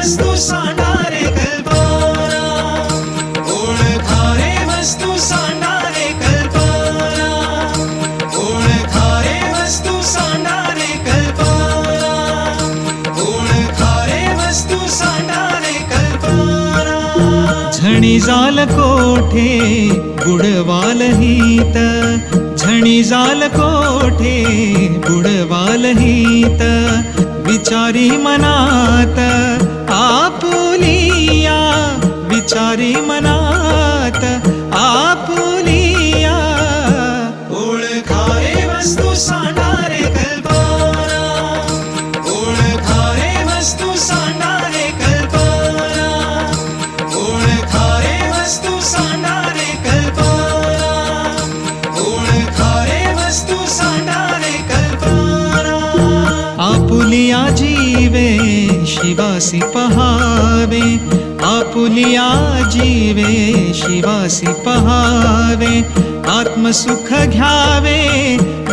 वस्तू कल्पना. ओळखारे वस्तू कल्पना. ओळखारे वस्तू सांडारे कल्पना. ओळखारे वस्तू सांडारे कल्पना. झणी जाल कोठे? बुडवाल हित. झणी जाल कोठे? बुडवाल हित. विचारी मनात आपुलिया विचारी मनात आपुलिया ओळखारे वस्तू सांडारे आपुलिया जीवे शिवासी पहावे आपुलिया जीवे शिवासी पहावे आत्मसुख घ्यावे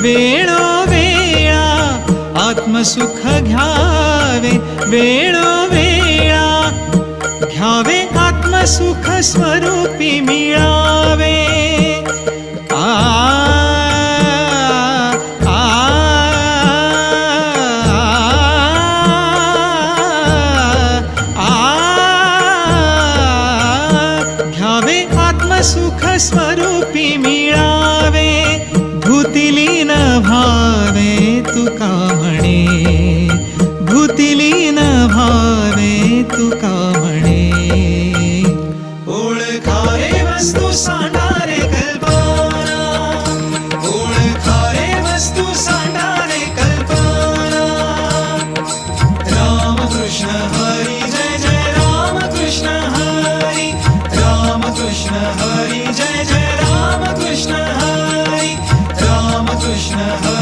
वेळोवेळा आत्मसुख घ्यावे वेळोवेळा घ्यावे आत्मसुख स्वरूपी मिळावे स्वरूपी मिळावे भूतिलीन भावे तुका म्हणे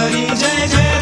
हरी जय जय